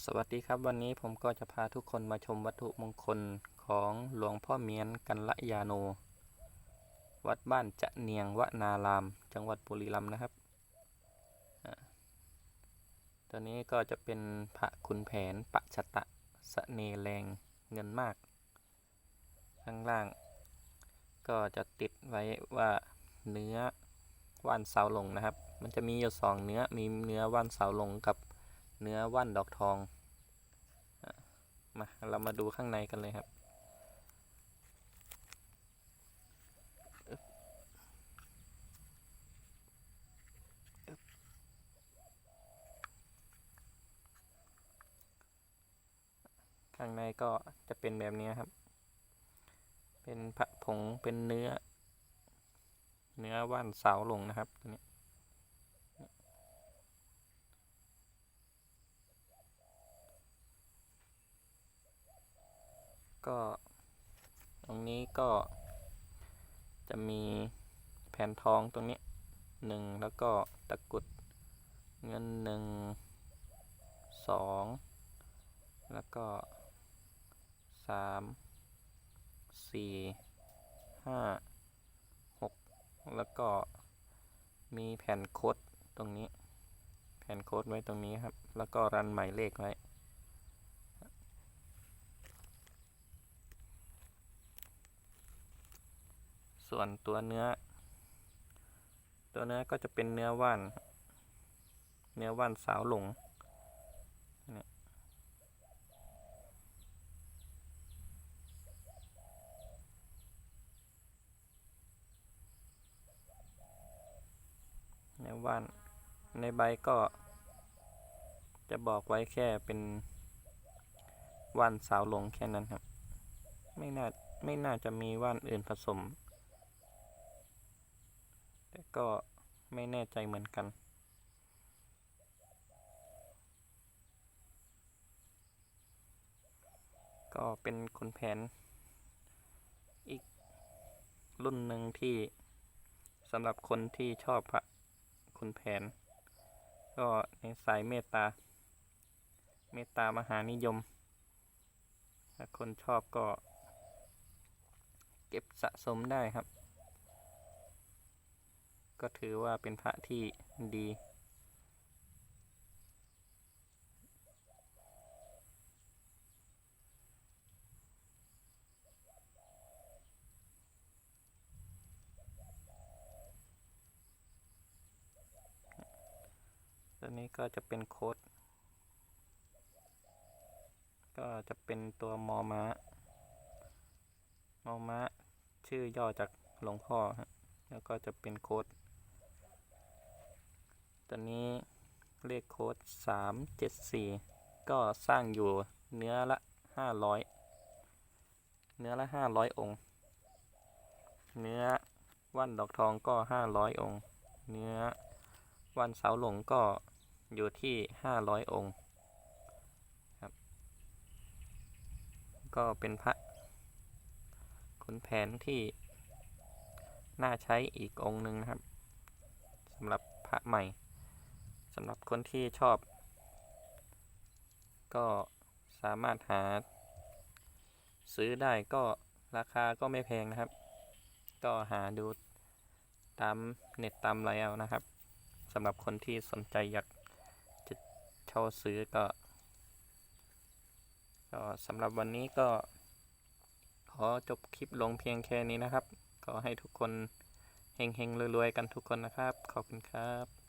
สวัสดีครับวันนี้ผมก็จะพาทุกคนมาชมวัตถุมงคลของหลวงพ่อเมียนกันละยาโน วัดบ้านจะเนียงวนาราม จังหวัดบุรีรัมย์นะครับตัวนี้ก็จะเป็นพระขุนแผนปัจฉตะสะเนแรงเงินมาก ข้างล่าง ก็จะติดไว้ว่าเนื้อว่านเสาหลงนะครับ มันจะมีอยู่สองเนื้อมีเนื้อว่านเสาหลงกับ เนื้อว่านดอกทองมาเรามาดูข้างในกันเลยครับ ข้างในก็จะเป็นแบบนี้ครับ เป็นพระผงเป็นเนื้อ เนื้อว่านเสาลงนะครับตัวนี้ ก็ตรงนี้ก็จะมีแผ่นทองตรงนี้หนึ่งแล้วก็ตะกุดเงินหนึ่งสองแล้วก็สามสี่ห้าหกแล้วก็มีแผ่นโค้ดตรงนี้ แผ่นโค้ดไว้ตรงนี้ครับ แล้วก็รันหมายเลขไว้ ส่วนตัวเนื้อ ตัวเนื้อก็จะเป็นเนื้อว่าน เนื้อว่านสาวหลงเนี่ยเนื้อว่านในใบก็จะบอกไว้แค่เป็นว่านสาวหลงแค่นั้นครับ ไม่น่าไม่น่าจะมีว่านอื่นผสม แต่ก็ไม่แน่ใจเหมือนกัน ก็เป็นคนแผน อีกรุ่นหนึ่งที่สำหรับคนที่ชอบพระคุณแผน ก็ในสายเมตตา เมตตามหานิยม ถ้าคนชอบก็ เก็บสะสมได้ครับ ก็ถือว่าเป็นพระที่ดี ตัวนี้ก็จะเป็นโค้ด ก็จะเป็นตัวมอม้ามอม้าชื่อย่อจากหลวงพ่อฮะแล้วก็จะเป็นโค้ด ตัวนี้เลขโค้ดสามเจ็ดสี่ก็สร้างอยู่เนื้อละห้าร้อยเนื้อละห้าร้อยองค์ เนื้อว่านดอกทองก็ห้าร้อยองค์ เนื้อว่านเสาหลงก็อยู่ที่ห้าร้อยองค์ครับ ก็เป็นพระขุนแผนที่น่าใช้อีกองค์หนึ่งนะครับสำหรับพระใหม่ สำหรับคนที่ชอบ ก็สามารถหา ซื้อได้ก็ราคาก็ไม่แพงนะครับ ก็หาดูตามเน็ตตามอะไรเอานะครับสำหรับคนที่สนใจอยากจะเช่าซื้อก็ก็สำหรับวันนี้ก็ ขอจบคลิปลงเพียงแค่นี้นะครับขอให้ทุกคนเฮงๆรวยๆกันทุกคนนะครับ ขอบคุณครับ